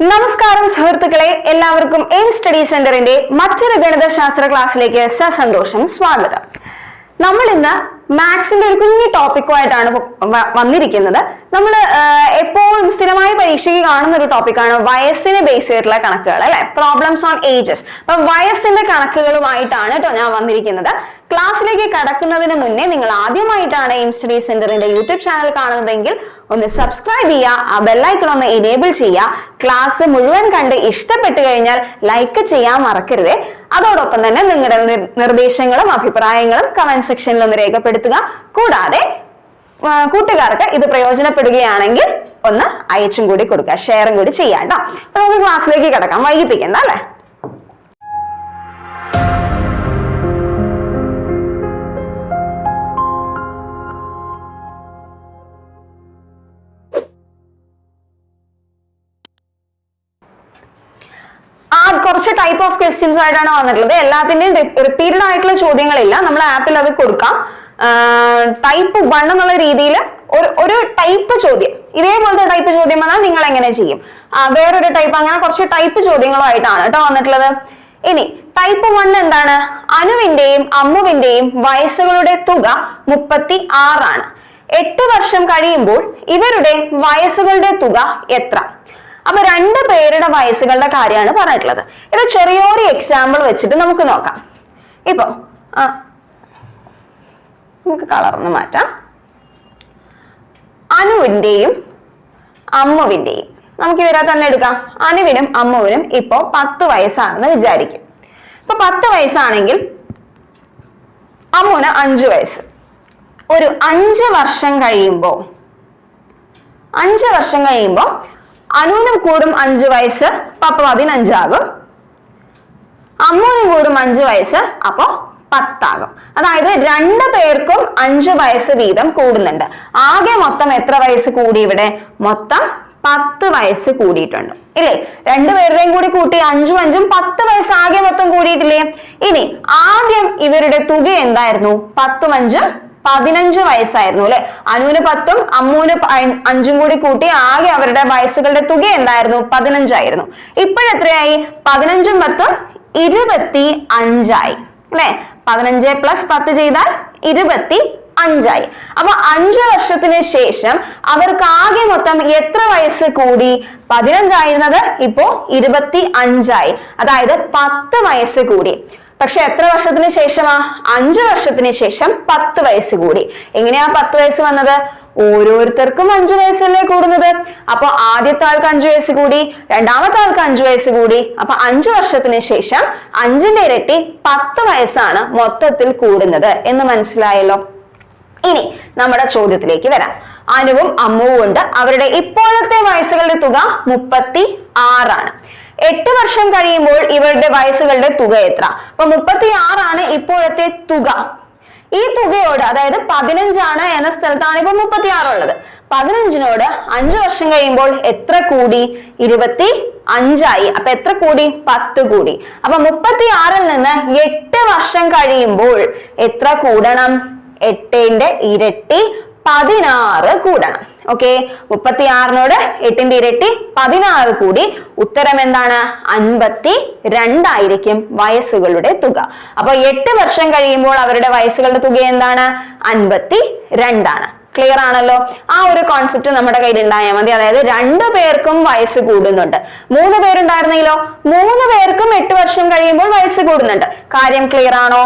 നമസ്കാരം സുഹൃത്തുക്കളെ എല്ലാവർക്കും എയിം സ്റ്റഡി സെന്ററിന്റെ മറ്റൊരു ഗണിതശാസ്ത്ര ക്ലാസ്സിലേക്ക് സസന്തോഷം സ്വാഗതം. നമ്മൾ ഇന്ന് മാത്സിന്റെ ഒരു കുഞ്ഞു ടോപ്പിക്കുമായിട്ടാണ് വന്നിരിക്കുന്നത്. നമ്മൾ എപ്പോഴും സ്ഥിരമായി പരീക്ഷയ്ക്ക് കാണുന്ന ഒരു ടോപ്പിക്കാണ് വയസ്സിനെ ബേസ് ചെയ്തിട്ടുള്ള കണക്കുകൾ അല്ലെ? പ്രോബ്ലംസ് ഓൺ ഏജസ് അപ്പൊ വയസ്സിന്റെ കണക്കുകളുമായിട്ടാണ് കേട്ടോ ഞാൻ വന്നിരിക്കുന്നത്. ക്ലാസ്സിലേക്ക് കടക്കുന്നതിന് മുന്നേ നിങ്ങൾ ആദ്യമായിട്ടാണ് എയിം സ്റ്റഡി സെന്ററിന്റെ യൂട്യൂബ് ചാനൽ കാണുന്നതെങ്കിൽ ഒന്ന് സബ്സ്ക്രൈബ് ചെയ്യുക ആ ബെല്ലൈക്കൺ ഒന്ന് എനേബിൾ ചെയ്യുക. ക്ലാസ് മുഴുവൻ കണ്ട് ഇഷ്ടപ്പെട്ടു കഴിഞ്ഞാൽ ലൈക്ക് ചെയ്യാൻ മറക്കരുത്. അതോടൊപ്പം തന്നെ നിങ്ങളുടെ നിർദ്ദേശങ്ങളും അഭിപ്രായങ്ങളും കമന്റ് സെക്ഷനിൽ ഒന്ന് രേഖപ്പെടുത്തുക. കൂടാതെ കൂട്ടുകാർക്ക് ഇത് പ്രയോജനപ്പെടുകയാണെങ്കിൽ ഒന്ന് അയച്ചും കൂടി കൊടുക്കുക ഷെയറും കൂടി ചെയ്യാം കേട്ടോ അപ്പൊ നമുക്ക് ക്ലാസ്സിലേക്ക് കിടക്കാം. വൈകിപ്പിക്കണ്ട അല്ലേ? ക്വസ്റ്റ്യൻസ് ആയിട്ടാണ് വന്നിട്ടുള്ളത്. എല്ലാത്തിന്റെയും റിപ്പീറ്റഡ് ആയിട്ടുള്ള ചോദ്യങ്ങളില്ല. നമ്മൾ ആപ്പിൽ അത് കൊടുക്കാം. ടൈപ്പ് വൺ എന്നുള്ള രീതിയിൽ ഒരു ഒരു ടൈപ്പ് ചോദ്യം. ഇതേപോലത്തെ ടൈപ്പ് ചോദ്യം വന്നാൽ നിങ്ങൾ എങ്ങനെ ചെയ്യും? വേറൊരു ടൈപ്പ് അങ്ങനെ കുറച്ച് ടൈപ്പ് ചോദ്യങ്ങളുമായിട്ടാണ് കേട്ടോ വന്നിട്ടുള്ളത്. ഇനി ടൈപ്പ് വൺ എന്താണ്? അനുവിന്റെയും അമ്മുവിന്റെയും വയസ്സുകളുടെ തുക മുപ്പത്തി ആറാണ് എട്ട് വർഷം കഴിയുമ്പോൾ ഇവരുടെ വയസ്സുകളുടെ തുക എത്ര? അപ്പൊ രണ്ട് പേരുടെ വയസ്സുകളുടെ കാര്യമാണ് പറഞ്ഞിട്ടുള്ളത്. ഇത് ചെറിയൊരു എക്സാമ്പിൾ വെച്ചിട്ട് നമുക്ക് നോക്കാം. ഇപ്പൊ ആ നമുക്ക് കളർ ഒന്ന് മാറ്റാം. അനുവിന്റെയും അമ്മുവിന്റെയും. നമുക്ക് ഇവരെ തന്നെ എടുക്കാം. അനുവിനും അമ്മുവിനും ഇപ്പോ പത്ത് വയസ്സാണെന്ന് വിചാരിക്കും. ഇപ്പൊ പത്ത് വയസ്സാണെങ്കിൽ അമ്മുവിന് അഞ്ചു വയസ്സ്. ഒരു അഞ്ച് വർഷം കഴിയുമ്പോ അഞ്ച് വർഷം കഴിയുമ്പോൾ അനുവിനും കൂടും അഞ്ചു വയസ്സ് പപ്പ പതിനഞ്ചാകും അമ്മൂനും കൂടും അഞ്ചു വയസ്സ് അപ്പോ പത്താകും. അതായത് രണ്ട് പേർക്കും അഞ്ച് വയസ്സ് വീതം കൂടുന്നുണ്ട്. ആകെ മൊത്തം എത്ര വയസ്സ് കൂടി ഇവിടെ? മൊത്തം പത്ത് വയസ്സ് കൂടിയിട്ടുണ്ട്. ഇല്ലേ? രണ്ടുപേരുടെയും കൂടി കൂട്ടി അഞ്ചും അഞ്ചും പത്ത് വയസ്സ് ആകെ മൊത്തം കൂടിയിട്ടില്ലേ? ഇനി ആദ്യം ഇവരുടെ തുക എന്തായിരുന്നു? പത്തും അഞ്ചും പതിനഞ്ച് വയസ്സായിരുന്നു അല്ലെ? അനുവിന് പത്തും അമ്മൂന് അഞ്ചും കൂടി കൂട്ടി ആകെ അവരുടെ വയസ്സുകളുടെ തുക എന്തായിരുന്നു? പതിനഞ്ചായിരുന്നു. ഇപ്പോഴെത്രയായി? പതിനഞ്ചും പത്തും ഇരുപത്തി അഞ്ചായി. അല്ലെ? പതിനഞ്ച് പ്ലസ് പത്ത് ചെയ്താൽ ഇരുപത്തി അഞ്ചായി. അപ്പൊ അഞ്ചു വർഷത്തിന് ശേഷം അവർക്ക് ആകെ മൊത്തം എത്ര വയസ്സ് കൂടി? പതിനഞ്ചായിരുന്നത് ഇപ്പോ ഇരുപത്തി അഞ്ചായി. അതായത് പത്ത് വയസ്സ് കൂടി. പക്ഷെ എത്ര വർഷത്തിന് ശേഷമാ? അഞ്ചു വർഷത്തിന് ശേഷം പത്ത് വയസ്സ് കൂടി. എങ്ങനെയാ പത്ത് വയസ്സ് വന്നത്? ഓരോരുത്തർക്കും അഞ്ചു വയസ്സല്ലേ കൂടുന്നത്. അപ്പൊ ആദ്യത്തെ ആൾക്ക് അഞ്ചു വയസ്സ് കൂടി രണ്ടാമത്തെ ആൾക്ക് അഞ്ചു വയസ്സ് കൂടി. അപ്പൊ അഞ്ചു വർഷത്തിന് ശേഷം അഞ്ചിന്റെ ഇരട്ടി പത്ത് വയസ്സാണ് മൊത്തത്തിൽ കൂടുന്നത് എന്ന് മനസ്സിലായല്ലോ? ഇനി നമ്മുടെ ചോദ്യത്തിലേക്ക് വരാം. അനുവും അമ്മുവും ഉണ്ട്. അവരുടെ ഇപ്പോഴത്തെ വയസ്സുകളുടെ തുക മുപ്പത്തി ആറാണ് എട്ട് വർഷം കഴിയുമ്പോൾ ഇവരുടെ വയസ്സുകളുടെ തുക എത്ര? അപ്പൊ മുപ്പത്തി ആറാണ് ഇപ്പോഴത്തെ തുക. ഈ തുകയോട് അതായത് പതിനഞ്ചാണ് എന്ന സ്ഥലത്താണ് ഇപ്പൊ മുപ്പത്തി ആറുള്ളത് പതിനഞ്ചിനോട് അഞ്ചു വർഷം കഴിയുമ്പോൾ എത്ര കൂടി? ഇരുപത്തി അഞ്ചായി അപ്പൊ എത്ര കൂടി? പത്ത് കൂടി. അപ്പൊ മുപ്പത്തി ആറിൽ നിന്ന് എട്ട് വർഷം കഴിയുമ്പോൾ എത്ര കൂടണം? എട്ടിന്റെ ഇരട്ടി പതിനാറ് കൂടണം. ഓക്കെ മുപ്പത്തി ആറിനോട് എട്ടിന്റെ ഇരട്ടി പതിനാറ് കൂടി. ഉത്തരം എന്താണ്? അൻപത്തി രണ്ടായിരിക്കും വയസ്സുകളുടെ തുക. അപ്പൊ എട്ട് വർഷം കഴിയുമ്പോൾ അവരുടെ വയസ്സുകളുടെ തുക എന്താണ്? അൻപത്തി രണ്ടാണ് ക്ലിയർ ആണല്ലോ? ആ ഒരു കോൺസെപ്റ്റ് നമ്മുടെ കയ്യിൽ ഉണ്ടായാൽ മതി. അതായത് രണ്ടു പേർക്കും വയസ്സ് കൂടുന്നുണ്ട്. മൂന്ന് പേരുണ്ടായിരുന്നെങ്കിലോ? മൂന്ന് പേർക്കും എട്ട് വർഷം കഴിയുമ്പോൾ വയസ്സ് കൂടുന്നുണ്ട്. കാര്യം ക്ലിയർ ആണോ?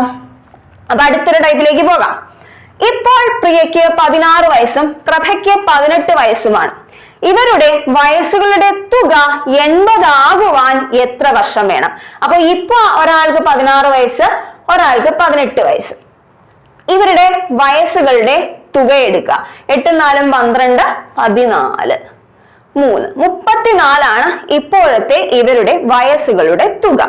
അപ്പൊ അടുത്തൊരു ടൈപ്പിലേക്ക് പോകാം. ഇപ്പോൾ പ്രിയയ്ക്ക് പതിനാറ് വയസ്സും പ്രഭയ്ക്ക് പതിനെട്ട് വയസ്സുമാണ്. ഇവരുടെ വയസ്സുകളുടെ തുക എൺപതാകുവാൻ എത്ര വർഷം വേണം? അപ്പൊ ഇപ്പൊ ഒരാൾക്ക് പതിനാറ് വയസ്സ് ഒരാൾക്ക് പതിനെട്ട് വയസ്സ്. ഇവരുടെ വയസ്സുകളുടെ തുക എടുക്കുക എട്ടും നാലും പന്ത്രണ്ട് പതിനാല്. മൂന്ന്. മുപ്പത്തിനാലാണ് ഇപ്പോഴത്തെ ഇവരുടെ വയസ്സുകളുടെ തുക.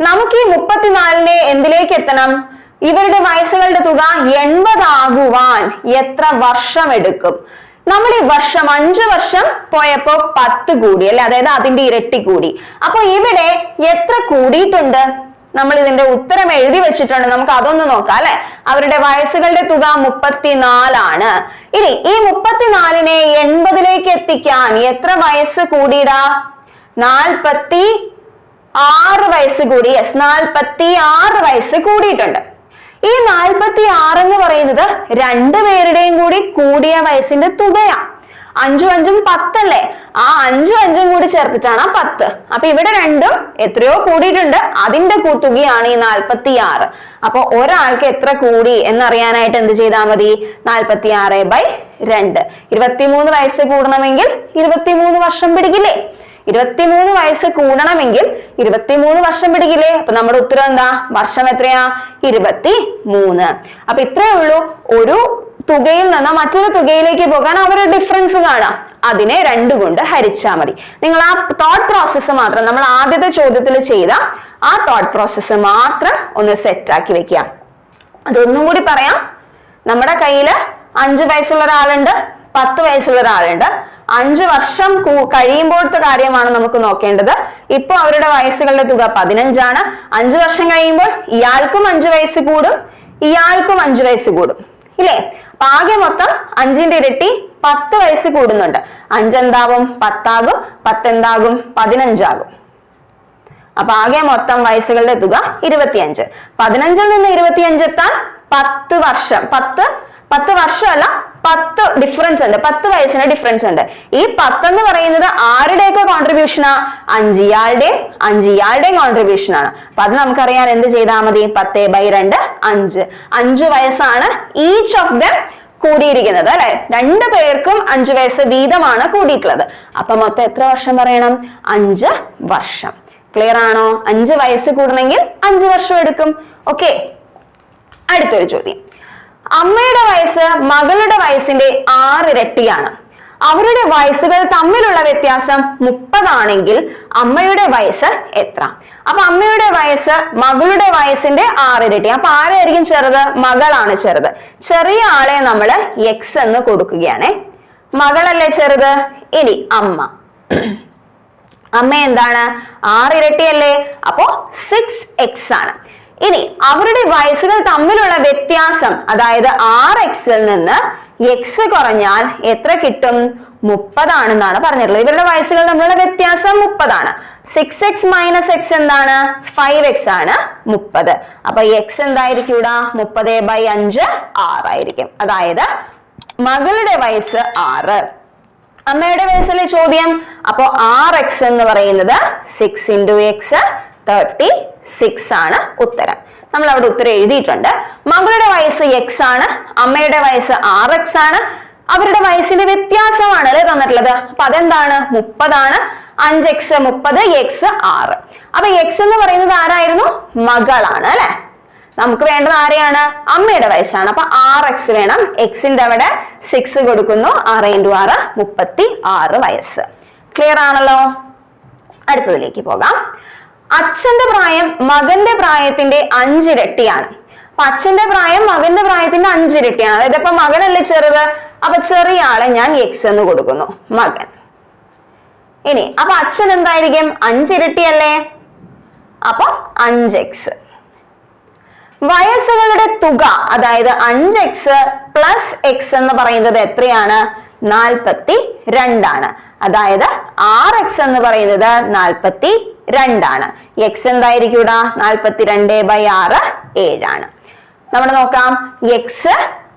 നമുക്ക് ഈ മുപ്പത്തിനാലിനെ എന്തിലേക്ക് എത്തണം? ഇവരുടെ വയസ്സുകളുടെ തുക എൺപതാകുവാൻ എത്ര വർഷം എടുക്കും നമ്മൾ ഈ വർഷം അഞ്ചു വർഷം പോയപ്പോ പത്ത് കൂടി അല്ലെ? അതായത് അതിന്റെ ഇരട്ടി കൂടി. അപ്പൊ ഇവിടെ എത്ര കൂടിയിട്ടുണ്ട്? നമ്മൾ ഇതിന്റെ ഉത്തരം എഴുതി വെച്ചിട്ടുണ്ട്. നമുക്ക് അതൊന്ന് നോക്കാം അല്ലെ? അവരുടെ വയസ്സുകളുടെ തുക മുപ്പത്തിനാലാണ്. ഇനി ഈ മുപ്പത്തിനാലിനെ എൺപതിലേക്ക് എത്തിക്കാൻ എത്ര വയസ്സ് കൂടിയിടാ? നാൽപ്പത്തി ആറ് വയസ്സ് കൂടി യെസ് നാൽപ്പത്തി ആറ് വയസ്സ് കൂടിയിട്ടുണ്ട്. ഈ നാൽപ്പത്തി ആറ് എന്ന് പറയുന്നത് രണ്ടു പേരുടെയും കൂടി കൂടിയ വയസ്സിന്റെ തുകയാണ് അഞ്ചും അഞ്ചും പത്തല്ലേ? ആ അഞ്ചും അഞ്ചും കൂടി ചേർത്തിട്ടാണ് ആ പത്ത്. അപ്പൊ ഇവിടെ രണ്ടും എത്രയോ കൂടിയിട്ടുണ്ട്. അതിന്റെ കൂട്ടുകയാണ് ഈ നാൽപ്പത്തി ആറ് അപ്പൊ ഒരാൾക്ക് എത്ര കൂടി എന്നറിയാനായിട്ട് എന്ത് ചെയ്താൽ മതി? നാൽപ്പത്തി ആറ് ബൈ രണ്ട്. ഇരുപത്തിമൂന്ന് വയസ്സ് കൂടണമെങ്കിൽ ഇരുപത്തിമൂന്ന് വർഷം പിടിക്കില്ലേ? ഇരുപത്തിമൂന്ന് വയസ്സ് കൂടണമെങ്കിൽ ഇരുപത്തിമൂന്ന് വർഷം പിടിക്കില്ലേ? അപ്പൊ നമ്മുടെ ഉത്തരം എന്താ? വർഷം എത്രയാ? ഇരുപത്തി മൂന്ന് അപ്പൊ ഇത്രയേ ഉള്ളൂ. ഒരു തുകയിൽ നിന്ന് മറ്റൊരു തുകയിലേക്ക് പോകാൻ അവരുടെ ഡിഫറൻസ് കാണാം. അതിനെ രണ്ടു കൊണ്ട് ഹരിച്ചാൽ മതി. നിങ്ങൾ ആ തോട്ട് പ്രോസസ്സ് മാത്രം നമ്മൾ ആദ്യത്തെ ചോദ്യത്തിൽ ചെയ്ത ആ തോട്ട് പ്രോസസ്സ് മാത്രം ഒന്ന് സെറ്റ് ആക്കി വെക്കുക. അതൊന്നും കൂടി പറയാം. നമ്മുടെ കയ്യിൽ അഞ്ചു വയസ്സുള്ള ഒരാളുണ്ട്. പത്ത് വയസ്സുള്ള ഒരാളുണ്ട്. അഞ്ചു വർഷം കഴിയുമ്പോഴത്തെ കാര്യമാണ് നമുക്ക് നോക്കേണ്ടത്. ഇപ്പൊ അവരുടെ വയസ്സുകളുടെ തുക പതിനഞ്ചാണ്. അഞ്ചു വർഷം കഴിയുമ്പോൾ ഇയാൾക്കും അഞ്ചു വയസ്സ് കൂടും ഇയാൾക്കും അഞ്ചു വയസ്സ് കൂടും. ഇല്ലേ? ആകെ മൊത്തം അഞ്ചിന്റെ ഇരട്ടി പത്ത് വയസ്സ് കൂടുന്നുണ്ട്. അഞ്ചെന്താവും പത്താകും. പത്തെന്താകും? പതിനഞ്ചാകും. അപ്പൊ ആകെ മൊത്തം വയസ്സുകളുടെ തുക ഇരുപത്തിയഞ്ച്. പതിനഞ്ചിൽ നിന്ന് ഇരുപത്തിയഞ്ച് എത്താൻ പത്ത് വർഷം പത്ത് പത്ത് വർഷമല്ല പത്ത് ഡിഫറൻസ് ഉണ്ട്. പത്ത് വയസ്സിന് ഡിഫറൻസ് ഉണ്ട്. ഈ പത്ത് എന്ന് പറയുന്നത് ആരുടെയൊക്കെ കോൺട്രിബ്യൂഷനാ അഞ്ചിയാളുടെ അഞ്ചിയാളുടെയും കോൺട്രിബ്യൂഷൻ ആണ്. അപ്പൊ അത് നമുക്കറിയാൻ എന്ത് ചെയ്താൽ മതി? പത്ത് ബൈ രണ്ട് അഞ്ച്. അഞ്ച് വയസ്സാണ് ഈച്ച് ഓഫ് ദം കൂടിയിരിക്കുന്നത് അല്ലെ? രണ്ടു പേർക്കും അഞ്ചു വയസ്സ് വീതമാണ് കൂടിയിട്ടുള്ളത്. അപ്പൊ മൊത്തം എത്ര വർഷം പറയണം? അഞ്ച് വർഷം. ക്ലിയർ ആണോ? അഞ്ച് വയസ്സ് കൂടണമെങ്കിൽ അഞ്ച് വർഷം എടുക്കും. ഓക്കെ അടുത്തൊരു ചോദ്യം. അമ്മയുടെ വയസ്സ് മകളുടെ വയസ്സിന്റെ ആറിരട്ടിയാണ്. അവരുടെ വയസ്സുകൾ തമ്മിലുള്ള വ്യത്യാസം മുപ്പതാണെങ്കിൽ അമ്മയുടെ വയസ്സ് എത്ര? അപ്പൊ അമ്മയുടെ വയസ്സ് മകളുടെ വയസ്സിന്റെ ആറിരട്ടി. അപ്പൊ ആരായിരിക്കും ചെറുത്? മകളാണ് ചെറുത്. ചെറിയ ആളെ നമ്മൾ എക്സ് എന്ന് കൊടുക്കുകയാണേ. മകളല്ലേ ചെറുത്? ഇനി അമ്മ. അമ്മ എന്താണ്? ആറിരട്ടിയല്ലേ? അപ്പോ സിക്സ് എക്സ് ആണ്. ഇനി അവരുടെ വയസ്സുകൾ തമ്മിലുള്ള വ്യത്യാസം അതായത് ആറ് എക്സിൽ നിന്ന് എക്സ് കുറഞ്ഞാൽ എത്ര കിട്ടും? മുപ്പതാണെന്നാണ് പറഞ്ഞിട്ടുള്ളത്. ഇവരുടെ വയസ്സുകൾ തമ്മിലുള്ള വ്യത്യാസം മുപ്പതാണ്. സിക്സ് എക്സ് മൈനസ് എക്സ് എന്താണ്? ഫൈവ് എക്സ് ആണ് മുപ്പത്. അപ്പൊ എക്സ് എന്തായിരിക്കും ഇവിടെ മുപ്പത് ബൈ അഞ്ച് ആറായിരിക്കും അതായത് മകളുടെ വയസ്സ് ആറ്. അമ്മയുടെ വയസ്സിലെ ചോദ്യം? അപ്പോ ആർ എക്സ് എന്ന് പറയുന്നത് six into x thirty six ആണ് ഉത്തരം. നമ്മൾ അവിടെ ഉത്തരം എഴുതിയിട്ടുണ്ട്. മകളുടെ വയസ്സ് എക്സ് ആണ് അമ്മയുടെ വയസ്സ് ആർ എക്സ് ആണ്. അവരുടെ വയസ്സിന്റെ വ്യത്യാസമാണ് അല്ലെ തന്നിട്ടുള്ളത്? അപ്പൊ അതെന്താണ്? മുപ്പതാണ്. അഞ്ച് എക്സ് മുപ്പത് എക്സ് ആറ്. അപ്പൊ എക്സ് എന്ന് പറയുന്നത് ആരായിരുന്നു? മകളാണ് അല്ലെ? നമുക്ക് വേണ്ടത് ആരെയാണ്? അമ്മയുടെ വയസ്സാണ്. അപ്പൊ ആർ എക്സ് വേണം. എക്സിന്റെ അവിടെ സിക്സ് കൊടുക്കുന്നു. ആറ് ഇന്റു ആറ് മുപ്പത്തി ആറ് വയസ്സ്. ക്ലിയർ ആണല്ലോ? അടുത്തതിലേക്ക് പോകാം. അച്ഛന്റെ പ്രായം മകന്റെ പ്രായത്തിന്റെ അഞ്ചിരട്ടിയാണ്. അപ്പൊ അച്ഛന്റെ പ്രായം മകന്റെ പ്രായത്തിന്റെ അഞ്ചിരട്ടിയാണ്. അതായത് ഇപ്പൊ മകനല്ലേ ചെറുത്? അപ്പൊ ചെറിയ ആളെ ഞാൻ എക്സ് എന്ന് കൊടുക്കുന്നു. മകൻ. ഇനി അപ്പൊ അച്ഛൻ എന്തായിരിക്കും? അഞ്ചിരട്ടിയല്ലേ? അപ്പൊ അഞ്ച് എക്സ് വയസ്സുകളുടെ തുക അതായത് അഞ്ച് എക്സ് പ്ലസ് എക്സ് എന്ന് പറയുന്നത് എത്രയാണ്? നാൽപ്പത്തി രണ്ടാണ്. അതായത് ആറ് എക്സ് എന്ന് പറയുന്നത് നാൽപ്പത്തി രണ്ടാണ്. എക്സ് എന്തായിരിക്കും ഇവിടെ നാൽപ്പത്തി രണ്ട് ബൈ ആറ് ഏഴാണ്. നമ്മൾ നോക്കാം. എക്സ്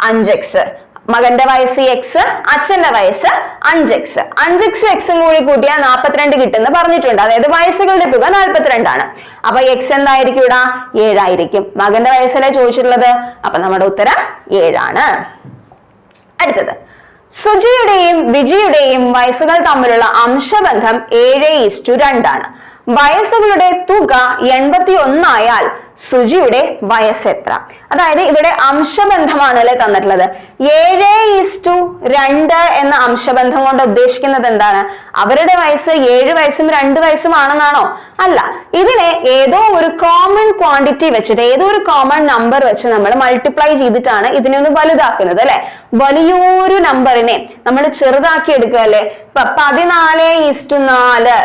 അഞ്ച് എക്സ് മകന്റെ വയസ്സ് എക്സ് അച്ഛന്റെ വയസ്സ് അഞ്ച് എക്സ് അഞ്ച് എക്സും എക്സും കൂടി കൂട്ടിയാൽ നാൽപ്പത്തിരണ്ട് കിട്ടുമെന്ന് പറഞ്ഞിട്ടുണ്ട്. അതായത് വയസ്സുകളുടെ തുക നാൽപ്പത്തിരണ്ടാണ് അപ്പൊ എക്സ് എന്തായിരിക്കും ഇവിടെ ഏഴായിരിക്കും. മകന്റെ വയസ്സല്ലേ ചോദിച്ചിട്ടുള്ളത്? അപ്പൊ നമ്മുടെ ഉത്തരം ഏഴാണ്. അടുത്തത്. സുജിയുടെയും വിജിയുടെയും വയസ്സുകൾ തമ്മിലുള്ള അംശബന്ധം ഏഴ് ഈസ്റ്റു രണ്ടാണ്. വയസ്സുകളുടെ തുക എൺപത്തി ഒന്നായാൽ സുജിയുടെ വയസ്സ് എത്ര? അതായത് ഇവിടെ അംശബന്ധമാണ് അല്ലെ തന്നിട്ടുള്ളത്? ഏഴ് ഈസ്റ്റു രണ്ട് എന്ന അംശബന്ധം കൊണ്ട് ഉദ്ദേശിക്കുന്നത് എന്താണ്? അവരുടെ വയസ്സ് ഏഴ് വയസ്സും രണ്ട് വയസ്സും ആണെന്നാണോ? അല്ല. ഇതിനെ ഏതോ ഒരു കോമൺ ക്വാണ്ടിറ്റി വെച്ചിട്ട് ഏതോ ഒരു കോമൺ നമ്പർ വെച്ച് നമ്മൾ മൾട്ടിപ്ലൈ ചെയ്തിട്ടാണ് ഇതിനെ ഒന്ന് വലുതാക്കുന്നത് അല്ലെ? വലിയൊരു നമ്പറിനെ നമ്മൾ ചെറുതാക്കി എടുക്കുക അല്ലെ? പതിനാല് ഈസ്റ്റു നാല്.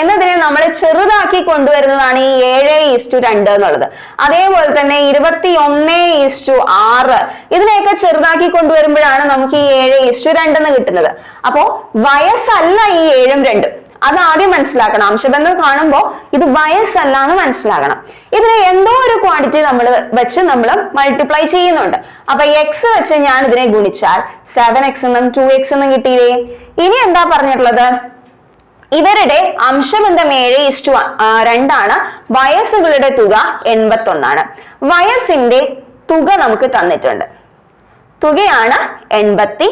എന്നതിനെ നമ്മൾ ചെറുതാക്കി കൊണ്ടുവരുന്നതാണ് ഈ ഏഴ് ഈസ്റ്റു രണ്ട് എന്നുള്ളത്. അതേപോലെ തന്നെ ഇരുപത്തി ഒന്ന് ഈസ്റ്റു ആറ്. ഇതിനെയൊക്കെ ചെറുതാക്കി കൊണ്ടുവരുമ്പോഴാണ് നമുക്ക് ഈ ഏഴ് ഈസ്റ്റു രണ്ട് എന്ന് കിട്ടുന്നത്. അപ്പോ വയസ്സല്ല ഈ ഏഴും രണ്ടും. അത് ആദ്യം മനസ്സിലാക്കണം. അംശബന്ധം കാണുമ്പോൾ ഇത് വയസ്സല്ല എന്ന് മനസ്സിലാക്കണം. ഇതിനെ എന്തോ ഒരു ക്വാണ്ടിറ്റി നമ്മൾ വെച്ച് നമ്മൾ മൾട്ടിപ്ലൈ ചെയ്യുന്നുണ്ട്. അപ്പൊ എക്സ് വെച്ച് ഞാൻ ഇതിനെ ഗുണിച്ചാൽ സെവൻ എക്സ് എന്നും ടു എക്സ് എന്നും കിട്ടിയില്ലേ? ഇനി എന്താ പറഞ്ഞിട്ടുള്ളത്? ഇവരുടെ അംശബന്ധം ഏഴ് ഇഷ്ടു രണ്ടാണ്. വയസ്സുകളുടെ തുക എൺപത്തി ഒന്നാണ് വയസ്സിന്റെ തുക നമുക്ക് തന്നിട്ടുണ്ട്. തുകയാണ് എൺപത്തി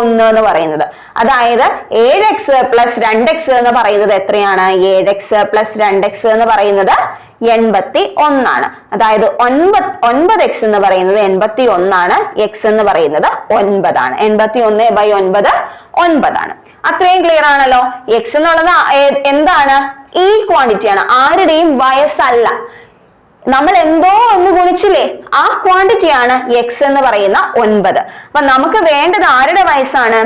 ഒന്ന് എന്ന് പറയുന്നത്. അതായത് ഏഴ് എക്സ് പ്ലസ് രണ്ട് എക്സ് എന്ന് പറയുന്നത് എത്രയാണ്? ഏഴ് എക്സ് പ്ലസ് രണ്ട് എക്സ് എന്ന് പറയുന്നത് എൺപത്തി ഒന്നാണ് അതായത് ഒൻപത് ഒൻപത് എക്സ് എന്ന് പറയുന്നത് എൺപത്തി ഒന്നാണ് എക്സ് എന്ന് പറയുന്നത് ഒൻപതാണ്. എൺപത്തി ഒന്ന് ബൈ ഒൻപത് ഒൻപതാണ്. അത്രയും ക്ലിയർ ആണല്ലോ? എക്സ് എന്നുള്ളത് എന്താണ്? ഈ ക്വാണ്ടിറ്റിയാണ് ആരുടെയും വയസ്സല്ല. നമ്മൾ എന്തോ ഒന്ന് ഗുണിച്ചില്ലേ? ആ ക്വാണ്ടിറ്റി ആണ് എക്സ് എന്ന് പറയുന്ന ഒൻപത്. അപ്പൊ നമുക്ക് വേണ്ടത് ആരുടെ വയസ്സാണ്?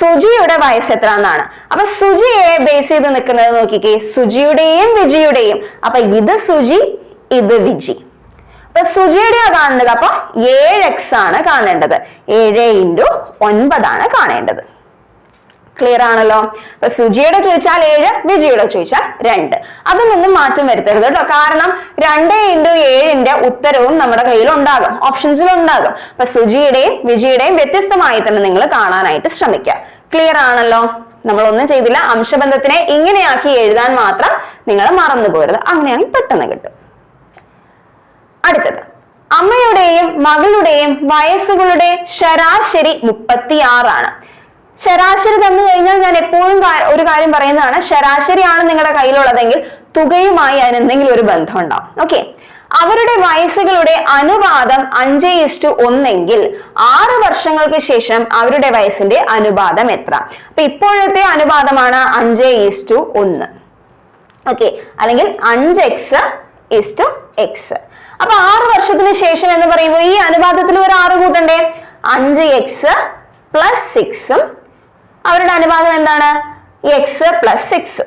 സുജിയുടെ വയസ്സ് എത്ര എന്നാണ് അപ്പൊ സുജിയെ ബേസ് ചെയ്ത് നിൽക്കുന്നത് നോക്കിക്കേ. സുജിയുടെയും വിജിയുടെയും. അപ്പൊ ഇത് സുജി ഇത് വിജി. അപ്പൊ സുജിയുടെ കാണുന്നത്. അപ്പൊ ഏഴ് എക്സ് ആണ് കാണേണ്ടത്. ഏഴ് ഇന്റു ഒൻപതാണ് കാണേണ്ടത്. ക്ലിയർ ആണല്ലോ? സുജിയുടെ ചോദിച്ചാൽ ഏഴ് വിജിയുടെ ചോദിച്ചാൽ രണ്ട്. അതിൽ നിന്നും മാറ്റം വരുത്തരുത് കേട്ടോ. കാരണം രണ്ട് ഇന്റു ഏഴിന്റെ ഉത്തരവും നമ്മുടെ കയ്യിൽ ഉണ്ടാകും ഓപ്ഷൻസിൽ ഉണ്ടാകും. അപ്പൊ സുജിയുടെയും വിജിയുടെയും വ്യത്യസ്തമായി തന്നെ നിങ്ങൾ കാണാനായിട്ട് ശ്രമിക്കുക. ക്ലിയർ ആണല്ലോ? നമ്മൾ ഒന്നും ചെയ്തില്ല. അംശബന്ധത്തിനെ ഇങ്ങനെയാക്കി എഴുതാൻ മാത്രം നിങ്ങൾ മറന്നു പോരുത്. അങ്ങനെയാണെങ്കിൽ പെട്ടെന്ന് കിട്ടും. അടുത്തത്. അമ്മയുടെയും മകളുടെയും വയസ്സുകളുടെ ശരാശരി മുപ്പത്തിയാറാണ്. ശരാശരി തന്നു കഴിഞ്ഞാൽ ഞാൻ എപ്പോഴും ഒരു കാര്യം പറയുന്നതാണ്. ശരാശരിയാണ് നിങ്ങളുടെ കയ്യിലുള്ളതെങ്കിൽ തുകയുമായി അതിന് എന്തെങ്കിലും ഒരു ബന്ധം ഉണ്ടാവും ഓക്കെ അവരുടെ വയസ്സുകളുടെ അനുപാതം അഞ്ച് ഇസ്റ്റു ഒന്നെങ്കിൽ ആറ് വർഷങ്ങൾക്ക് ശേഷം അവരുടെ വയസ്സിന്റെ അനുപാതം എത്ര? അപ്പൊ ഇപ്പോഴത്തെ അനുപാതമാണ് അഞ്ച് ഈസ്റ്റു ഒന്ന്. ഓക്കെ അല്ലെങ്കിൽ അഞ്ച് എക്സ് ഇസ്റ്റു എക്സ് അപ്പൊ ആറ് വർഷത്തിന് ശേഷം എന്ന് പറയുമ്പോൾ ഈ അനുപാതത്തിൽ ഒരു ആറ് കൂട്ടണ്ടേ? അഞ്ച് എക്സ് പ്ലസ് സിക്സും അവരുടെ അനുപാതം എന്താണ്? X plus six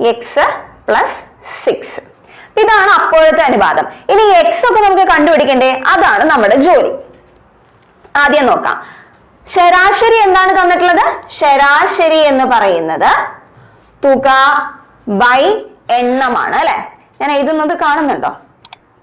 x plus six ഇതാണ് അപ്പോഴത്തെ അനുപാതം. ഇനി എക്സ് ഒക്കെ നമുക്ക് കണ്ടുപിടിക്കണ്ടേ? അതാണ് നമ്മുടെ ജോലി. ആദ്യം നോക്കാം. ശരാശരി എന്താണ് തന്നിട്ടുള്ളത്? ശരാശരി എന്ന് പറയുന്നത് തുക ബൈ എണ്ണമാണ് അല്ലെ? ഞാൻ എഴുതുന്നത് കാണുന്നുണ്ടോ?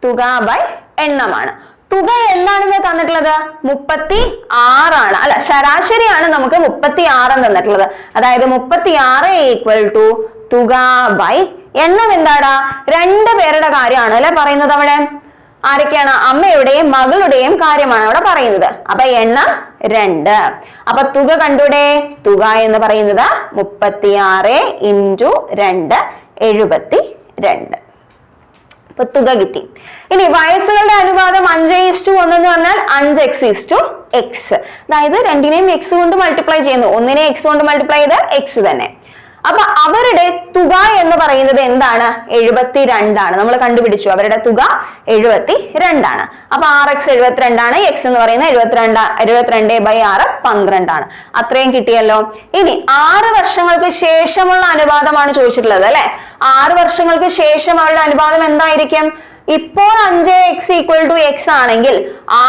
തുക ബൈ എണ്ണമാണ്. തുക എന്താണെന്ന് തന്നിട്ടുള്ളത്? മുപ്പത്തി ആറാണ് അല്ല ശരാശരിയാണ് നമുക്ക് മുപ്പത്തി ആറ് തന്നിട്ടുള്ളത്. അതായത് മുപ്പത്തി ആറ് ഈക്വൽ ടു തുക ബൈ എണ്ണം എന്താടാ? രണ്ട് പേരുടെ കാര്യമാണ് അല്ലെ പറയുന്നത് അവിടെ? ആരൊക്കെയാണ്? അമ്മയുടെയും മകളുടെയും കാര്യമാണ് അവിടെ പറയുന്നത്. അപ്പൊ എണ്ണം രണ്ട്. അപ്പൊ തുക കണ്ടൂടെ? തുക എന്ന് പറയുന്നത് മുപ്പത്തിയാറ് ഇന്റു രണ്ട് എഴുപത്തി രണ്ട് ഇപ്പൊ തുക കിട്ടി. ഇനി വയസ്സുകളുടെ അനുപാതം അഞ്ച് ഇസ്റ്റു ഒന്ന് എന്ന് പറഞ്ഞാൽ അഞ്ച് എക്സ് ഈസ്റ്റു എക്സ്. അതായത് രണ്ടിനെയും എക്സ് കൊണ്ട് മൾട്ടിപ്ലൈ ചെയ്യുന്നു. ഒന്നിനെ എക്സ് കൊണ്ട് മൾട്ടിപ്ലൈ ചെയ്താൽ എക്സ് തന്നെ. അപ്പൊ അവരുടെ തുക എന്ന് പറയുന്നത് എന്താണ്? എഴുപത്തി രണ്ടാണ് നമ്മൾ കണ്ടുപിടിച്ചു. അവരുടെ തുക എഴുപത്തി രണ്ടാണ് അപ്പൊ ആർ എക്സ് എഴുപത്തിരണ്ടാണ് എക്സ് എന്ന് പറയുന്നത് എഴുപത്തിരണ്ട് എഴുപത്തിരണ്ട് ബൈ ആറ് പന്ത്രണ്ടാണ്. അത്രയും കിട്ടിയല്ലോ. ഇനി ആറ് വർഷങ്ങൾക്ക് ശേഷമുള്ള അനുപാതമാണ് ചോദിച്ചിട്ടുള്ളത് അല്ലെ? ആറ് വർഷങ്ങൾക്ക് ശേഷം അവരുടെ അനുപാതം എന്തായിരിക്കും? ഇപ്പോൾ അഞ്ച് എക്സ് ഈക്വൽ ടു എക്സ് ആണെങ്കിൽ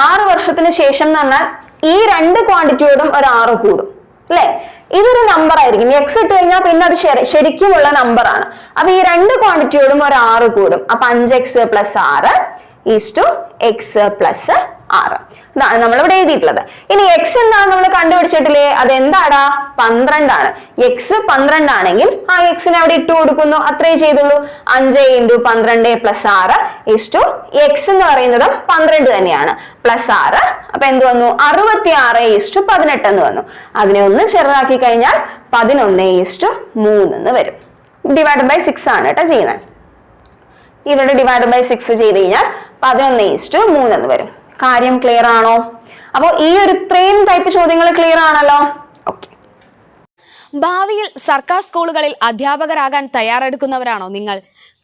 ആറ് വർഷത്തിന് ശേഷം എന്ന് പറഞ്ഞാൽ ഈ രണ്ട് ക്വാണ്ടിറ്റിയോടും ഒരു ആറ് കൂടും. അല്ലെ? ഇതൊരു നമ്പർ ആയിരിക്കും. എക്സ് ഇട്ട് കഴിഞ്ഞാൽ പിന്നെ അത് ശരി- ശരിക്കുമുള്ള ആണ്. അപ്പൊ ഈ രണ്ട് ക്വാണ്ടിറ്റിയോടും ഒരു ആറ് കൂടും. അപ്പൊ അഞ്ച് എക്സ് പ്ലസ് ആറ് ഈസ് ടു എക്സ് പ്ലസ് ആറ്. ഇതാണ് നമ്മൾ ഇവിടെ എഴുതിയിട്ടുള്ളത്. ഇനി എക്സ് എന്താണ് നമ്മൾ കണ്ടുപിടിച്ചിട്ടില്ലേ? അത് എന്താടാ പന്ത്രണ്ടാണ്. എക്സ് പന്ത്രണ്ടാണെങ്കിൽ ആ എക്സിനെ അവിടെ ഇട്ട് കൊടുക്കുന്നു. അത്രേ ചെയ്തുള്ളൂ. അഞ്ച് ഇന്റു പന്ത്രണ്ട് പ്ലസ് ആറ് ടു എക്സ് എന്ന് പറയുന്നത് പന്ത്രണ്ട് തന്നെയാണ്. പ്ലസ് ആറ് അപ്പൊ എന്ത് വന്നു? അറുപത്തി ആറ് ടു പതിനെട്ട് എന്ന് വന്നു. അതിനെ ഒന്ന് ചെറുതാക്കി കഴിഞ്ഞാൽ പതിനൊന്ന് ടു മൂന്ന് എന്ന് വരും. ഡിവൈഡ് ബൈ സിക്സ് ആണ് കേട്ടോ ചെയ്യുന്നത്. ഇവിടെ ഡിവൈഡ് ബൈ സിക്സ് ചെയ്ത് കഴിഞ്ഞാൽ പതിനൊന്ന് ഈസ്റ്റു മൂന്ന് എന്ന് വരും. കാര്യം ക്ലിയർ ആണോ? അപ്പോൾ ഈ ഒരു ഇത്രയും ടൈപ്പ് ചോദ്യങ്ങൾ ക്ലിയർ ആണല്ലോ? ഓക്കെ ഭാവിയിൽ സർക്കാർ സ്കൂളുകളിൽ അധ്യാപകരാകാൻ തയ്യാറെടുക്കുന്നവരാണോ നിങ്ങൾ?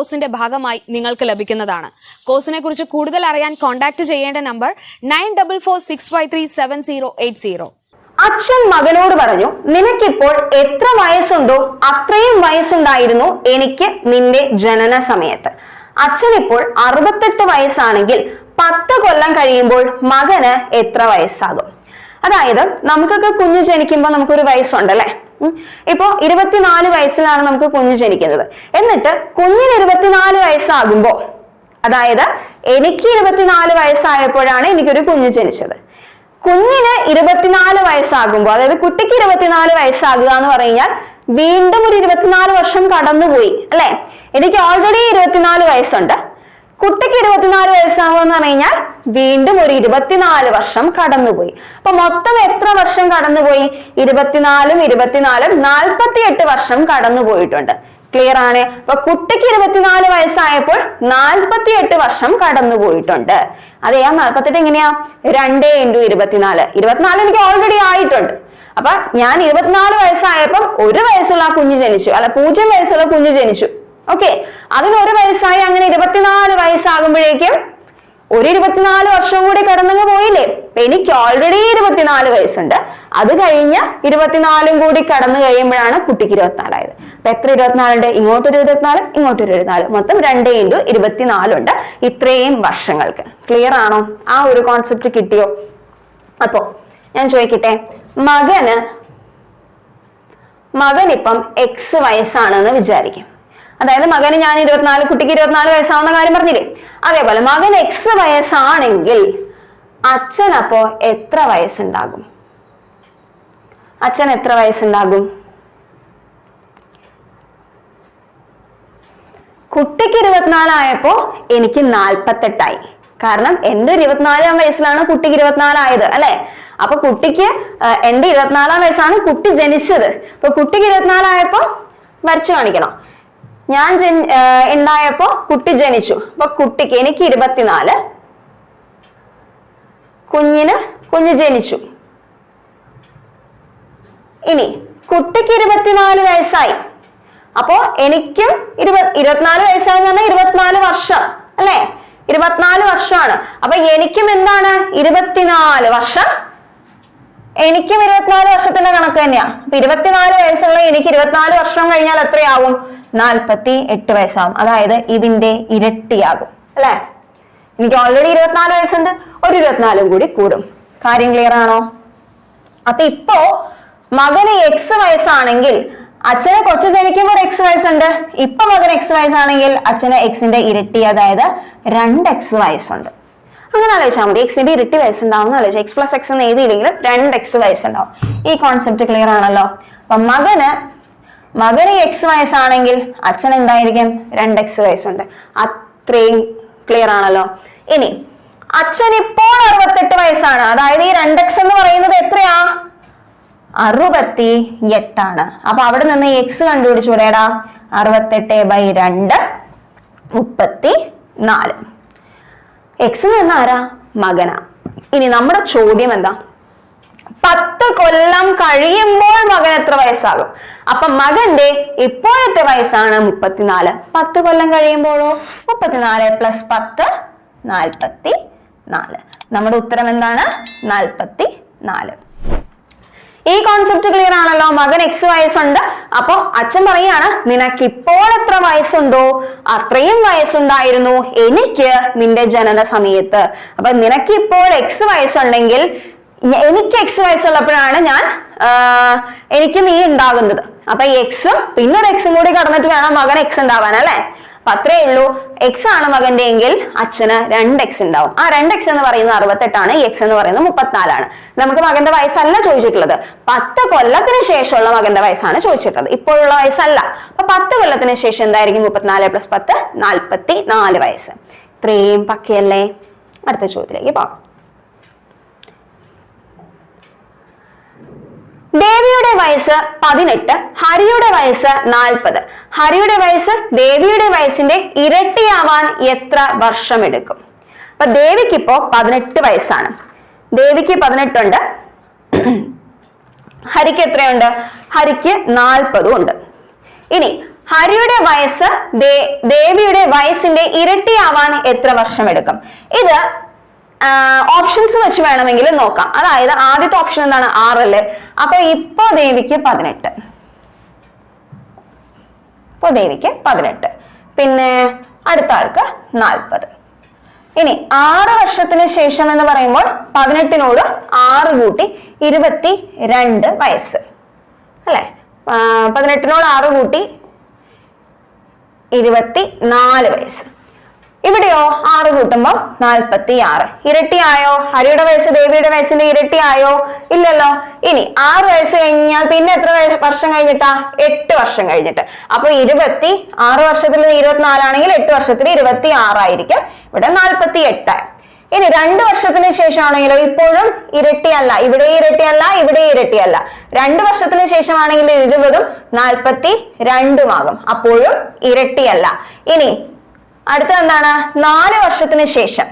കോഴ്സിന്റെ ഭാഗമായി നിങ്ങൾക്ക് ലഭിക്കുന്നതാണ്. കോഴ്സിനെ കുറിച്ച് കൂടുതൽ അറിയാൻ കോൺടാക്ട് ചെയ്യേണ്ട number nine double four six five three seven zero eight zero. അച്ഛൻ മകനോട് പറഞ്ഞു നിനക്കിപ്പോൾ എത്ര വയസ്സുണ്ടോ? അത്രയും വയസ്സുണ്ടായിരുന്നു എനിക്ക് നിന്റെ ജനന സമയത്ത്. അച്ഛൻ ഇപ്പോൾ അറുപത്തെട്ട് വയസ്സാണെങ്കിൽ പത്ത് കൊല്ലം കഴിയുമ്പോൾ മകന് എത്ര വയസ്സാകും? അതായത് നമുക്കൊക്കെ കുഞ്ഞ് ജനിക്കുമ്പോൾ നമുക്കൊരു വയസ്സുണ്ടല്ലേ. ഇപ്പോ ഇരുപത്തിനാല് വയസ്സിലാണ് നമുക്ക് കുഞ്ഞ് ജനിക്കുന്നത്. എന്നിട്ട് കുഞ്ഞിന് ഇരുപത്തിനാല് വയസ്സാകുമ്പോ അതായത് എനിക്ക് ഇരുപത്തിനാല് വയസ്സായപ്പോഴാണ് എനിക്കൊരു കുഞ്ഞ് ജനിച്ചത്. കുഞ്ഞിന് ഇരുപത്തിനാല് വയസ്സാകുമ്പോൾ അതായത് കുട്ടിക്ക് ഇരുപത്തിനാല് വയസ്സാകുക എന്ന് പറഞ്ഞാൽ വീണ്ടും ഒരു ഇരുപത്തിനാല് വർഷം കടന്നുപോയി അല്ലെ? എനിക്ക് ഓൾറെഡി ഇരുപത്തിനാല് വയസ്സുണ്ട്. കുട്ടിക്ക് ഇരുപത്തിനാല് വയസ്സാകുമെന്ന് പറഞ്ഞു കഴിഞ്ഞാൽ വീണ്ടും ഒരു ഇരുപത്തിനാല് വർഷം കടന്നുപോയി. അപ്പൊ മൊത്തം എത്ര വർഷം കടന്നുപോയി? ഇരുപത്തിനാലും ഇരുപത്തിനാലും നാൽപ്പത്തിയെട്ട് വർഷം കടന്നുപോയിട്ടുണ്ട്. ക്ലിയർ ആണ്? അപ്പൊ കുട്ടിക്ക് ഇരുപത്തിനാല് വയസ്സായപ്പോൾ നാൽപ്പത്തിയെട്ട് വർഷം കടന്നുപോയിട്ടുണ്ട്. അതെ ആ നാൽപ്പത്തെട്ട് എങ്ങനെയാ? രണ്ട് ഇന്റു ഇരുപത്തിനാല്. ഇരുപത്തിനാല് എനിക്ക് ഓൾറെഡി ആയിട്ടുണ്ട്. അപ്പൊ ഞാൻ ഇരുപത്തിനാല് വയസ്സായപ്പം ഒരു വയസ്സുള്ള ആ കുഞ്ഞ് ജനിച്ചു. അല്ല പൂജ്യം വയസ്സുള്ള കുഞ്ഞ് ജനിച്ചു. ഓക്കെ അതിന് ഒരു വയസ്സായി അങ്ങനെ ഇരുപത്തിനാല് വയസ്സാകുമ്പോഴേക്കും ഒരു ഇരുപത്തിനാല് വർഷം കൂടി കടന്നങ്ങ് പോയില്ലേ? എനിക്ക് ഓൾറെഡി ഇരുപത്തിനാല് വയസ്സുണ്ട്. അത് കഴിഞ്ഞ് ഇരുപത്തിനാലും കൂടി കടന്നു കഴിയുമ്പോഴാണ് കുട്ടിക്ക് ഇരുപത്തിനാലായത്. അപ്പൊ എത്ര ഇരുപത്തിനാലുണ്ട്? ഇങ്ങോട്ടൊരു ഇരുപത്തിനാല് ഇങ്ങോട്ടൊരു ഇരുപത്തിനാല്. മൊത്തം രണ്ട് ഇന്റു ഇരുപത്തിനാലുണ്ട് ഇത്രയും വർഷങ്ങൾക്ക്. ക്ലിയർ ആണോ? ആ ഒരു കോൺസെപ്റ്റ് കിട്ടിയോ? അപ്പോ ഞാൻ ചോദിക്കട്ടെ മകന് മകൻ ഇപ്പം എക്സ് വയസ്സാണെന്ന് വിചാരിക്കും. അതായത് മകന് ഞാൻ ഇരുപത്തിനാല് കുട്ടിക്ക് ഇരുപത്തിനാല് വയസ്സാവുന്ന കാര്യം പറഞ്ഞില്ലേ? അതേപോലെ മകൻ എക്സ് വയസ്സാണെങ്കിൽ അച്ഛൻ അപ്പോ എത്ര വയസ്സുണ്ടാകും? അച്ഛൻ എത്ര വയസ്സുണ്ടാകും? കുട്ടിക്ക് ഇരുപത്തിനാലായപ്പോ എനിക്ക് നാൽപ്പത്തെട്ടായി കാരണം എന്റെ ഇരുപത്തിനാലാം വയസ്സിലാണ് കുട്ടിക്ക് ഇരുപത്തിനാലായത് അല്ലെ? അപ്പൊ കുട്ടിക്ക് എന്റെ ഇരുപത്തിനാലാം വയസ്സാണ് കുട്ടി ജനിച്ചത്. അപ്പൊ കുട്ടിക്ക് ഇരുപത്തിനാലായപ്പോ വരച്ചു കാണിക്കണം. ഞാൻ ജനി ഉണ്ടായപ്പോ കുട്ടി ജനിച്ചു. അപ്പൊ കുട്ടിക്ക് എനിക്ക് ഇരുപത്തിനാല്. കുഞ്ഞിന് കുഞ്ഞ് ജനിച്ചു. ഇനി കുട്ടിക്ക് ഇരുപത്തിനാല് വയസ്സായി. അപ്പോ എനിക്കും ഇരുപത് ഇരുപത്തിനാല് വയസ്സായെന്ന് പറഞ്ഞാൽ ഇരുപത്തിനാല് വർഷം അല്ലെ? ഇരുപത്തിനാല് വർഷമാണ്. അപ്പൊ എനിക്കും എന്താണ്? ഇരുപത്തിനാല് വർഷം എനിക്കും ഇരുപത്തിനാല് വർഷത്തിന്റെ കണക്ക് തന്നെയാ. ഇരുപത്തിനാല് വയസ്സുള്ള എനിക്ക് ഇരുപത്തിനാല് വർഷം കഴിഞ്ഞാൽ എത്രയാവും? നാൽപ്പത്തി എട്ട് വയസ്സാവും. അതായത് ഇതിന്റെ ഇരട്ടിയാകും. അല്ലെ? എനിക്ക് ഓൾറെഡി ഇരുപത്തിനാല് വയസ്സുണ്ട്. ഒരു ഇരുപത്തിനാലും കൂടി കൂടും. കാര്യം ക്ലിയർ ആണോ? അപ്പൊ ഇപ്പോ മകന് എക്സ് വയസ്സാണെങ്കിൽ അച്ഛന് കൊച്ചു ജനിക്കുമ്പോൾ എക്സ് വയസ്സുണ്ട്. ഇപ്പൊ മകൻ എക്സ് വയസ്സാണെങ്കിൽ അച്ഛന് എക്സിന്റെ ഇരട്ടി അതായത് രണ്ട് എക്സ് വയസ്സുണ്ട്. അങ്ങനെ ആലോചിച്ചാൽ മതി എക്സിന്റെ ഇരട്ടി വയസ്സ് ഉണ്ടാവും ആലോചിച്ചാൽ എക്സ് പ്ലസ് എക്സ് എന്ന് എഴുതിയില്ലെങ്കിലും രണ്ട് എക്സ് വയസ്സുണ്ടാവും. ഈ കോൺസെപ്റ്റ് ക്ലിയർ ആണല്ലോ? അപ്പൊ മകന് മകന് എക്സ് വയസ്സാണെങ്കിൽ അച്ഛൻ എന്തായിരിക്കും? രണ്ട് എക്സ് വയസ്സുണ്ട്. അത്രയും ക്ലിയർ ആണല്ലോ? ഇനി അച്ഛൻ ഇപ്പോൾ അറുപത്തെട്ട് വയസ്സാണ്. അതായത് ഈ രണ്ട് എക്സ് എന്ന് പറയുന്നത് എത്രയാ? അറുപത്തി എട്ടാണ് അപ്പൊ അവിടെ നിന്ന് എക്സ് കണ്ടുപിടിച്ചൂടേടാ അറുപത്തെട്ട് ബൈ രണ്ട് മുപ്പത്തി നാല് എക്സ് എന്ന് പറഞ്ഞാൽ ആരാ? മകനാ. ഇനി നമ്മുടെ ചോദ്യം എന്താ? പത്ത് കൊല്ലം കഴിയുമ്പോൾ മകൻ എത്ര വയസ്സാകും? അപ്പൊ മകന്റെ ഇപ്പോഴത്തെ വയസ്സാണ് മുപ്പത്തിനാല്. പത്ത് കൊല്ലം കഴിയുമ്പോഴോ? മുപ്പത്തിനാല് പ്ലസ് പത്ത് നാൽപ്പത്തി നാല് നമ്മുടെ ഉത്തരം എന്താണ്? നാൽപ്പത്തി നാല് ഈ കോൺസെപ്റ്റ് ക്ലിയർ ആണല്ലോ. മകൻ എക്സ് വയസ്സുണ്ട്. അപ്പൊ അച്ഛൻ പറയാണ് നിനക്ക് ഇപ്പോൾ എത്ര വയസ്സുണ്ടോ? അത്രയും വയസ്സുണ്ടായിരുന്നു. എനിക്ക് നിന്റെ ജനന സമയത്ത്. അപ്പൊ നിനക്ക് ഇപ്പോൾ എക്സ് വയസ്സുണ്ടെങ്കിൽ എനിക്ക് എക്സ് വയസ്സുള്ളപ്പോഴാണ് ഞാൻ എനിക്ക് നീ ഉണ്ടാകുന്നത്. അപ്പൊ എക്സും പിന്നൊരു എക്സും കൂടി കടന്നിട്ട് വേണം മകൻ എക്സ് ഉണ്ടാവാൻ അല്ലെ? അപ്പൊ അത്രേ ഉള്ളൂ. എക്സ് ആണ് മകന്റെ എങ്കിൽ അച്ഛന് രണ്ട് എക്സ് ഉണ്ടാവും. ആ രണ്ട് എക്സ് എന്ന് പറയുന്നത് അറുപത്തെട്ടാണ്. ഈ എക്സ് എന്ന് പറയുന്നത് മുപ്പത്തിനാലാണ്. നമുക്ക് മകന്റെ വയസ്സല്ല ചോദിച്ചിട്ടുള്ളത്. പത്ത് കൊല്ലത്തിന് ശേഷമുള്ള മകന്റെ വയസ്സാണ് ചോദിച്ചിട്ടുള്ളത്. ഇപ്പോഴുള്ള വയസ്സല്ല. അപ്പൊ പത്ത് കൊല്ലത്തിന് ശേഷം എന്തായിരിക്കും? മുപ്പത്തിനാല് പ്ലസ് പത്ത് നാൽപ്പത്തി നാല് വയസ്സ്. ഇത്രയും പക്കയല്ലേ? അടുത്ത ചോദ്യത്തിലേക്ക് പോകാം. ദേവിയുടെ വയസ്സ് പതിനെട്ട് ഹരിയുടെ വയസ്സ് നാൽപ്പത്. ഹരിയുടെ വയസ്സ് ദേവിയുടെ വയസ്സിന്റെ ഇരട്ടിയാവാൻ എത്ര വർഷമെടുക്കും? അപ്പൊ ദേവിക്ക് ഇപ്പോ പതിനെട്ട് വയസ്സാണ്. ദേവിക്ക് പതിനെട്ടുണ്ട്. ഹരിക്ക് എത്രയുണ്ട്? ഹരിക്ക് നാൽപ്പതും ഉണ്ട്. ഇനി ഹരിയുടെ വയസ്സ് ദേവിയുടെ വയസ്സിന്റെ ഇരട്ടിയാവാൻ എത്ര വർഷം എടുക്കും ഇത് ഓപ്ഷൻസ് വെച്ച് വേണമെങ്കിൽ നോക്കാം. അതായത് ആദ്യത്തെ ഓപ്ഷൻ എന്താണ്? ആറ് അല്ലേ? അപ്പൊ ഇപ്പൊ ദേവിക്ക് പതിനെട്ട്. ഇപ്പൊ ദേവിക്ക് പതിനെട്ട്. പിന്നെ അടുത്ത ആൾക്ക് നാൽപ്പത്. ഇനി ആറ് വർഷത്തിന് ശേഷം എന്ന് പറയുമ്പോൾ പതിനെട്ടിനോട് ആറ് കൂട്ടി ഇരുപത്തി രണ്ട് വയസ്സ്. അല്ലെ? പതിനെട്ടിനോട് ആറ് കൂട്ടി ഇരുപത്തി നാല് വയസ്സ്. ഇവിടെയോ ആറ് കൂട്ടുമ്പോൾ നാൽപ്പത്തി ആറ് ഇരട്ടിയായോ? ഹരിയുടെ വയസ്സ് ദേവിയുടെ വയസ്സിന്റെ ഇരട്ടിയായോ? ഇല്ലല്ലോ. ഇനി ആറ് വയസ്സ് കഴിഞ്ഞാൽ പിന്നെ എത്ര വർഷം കഴിഞ്ഞിട്ടാ? എട്ട് വർഷം കഴിഞ്ഞിട്ട്. അപ്പൊ ഇരുപത്തി ആറ് വർഷത്തിൽ ഇരുപത്തിനാലാണെങ്കിൽ എട്ട് വർഷത്തിൽ ഇരുപത്തി ആറായിരിക്കും ഇവിടെ നാൽപ്പത്തി എട്ട് ഇനി രണ്ടു വർഷത്തിന് ശേഷമാണെങ്കിലോ? ഇപ്പോഴും ഇരട്ടിയല്ല. ഇവിടെ ഇരട്ടിയല്ല ഇവിടെ ഇരട്ടിയല്ല. രണ്ടു വർഷത്തിന് ശേഷമാണെങ്കിൽ ഇരുപതും നാൽപ്പത്തി രണ്ടുമാകും അപ്പോഴും ഇരട്ടിയല്ല. ഇനി അടുത്ത എന്താണ്? നാല് വർഷത്തിന് ശേഷം.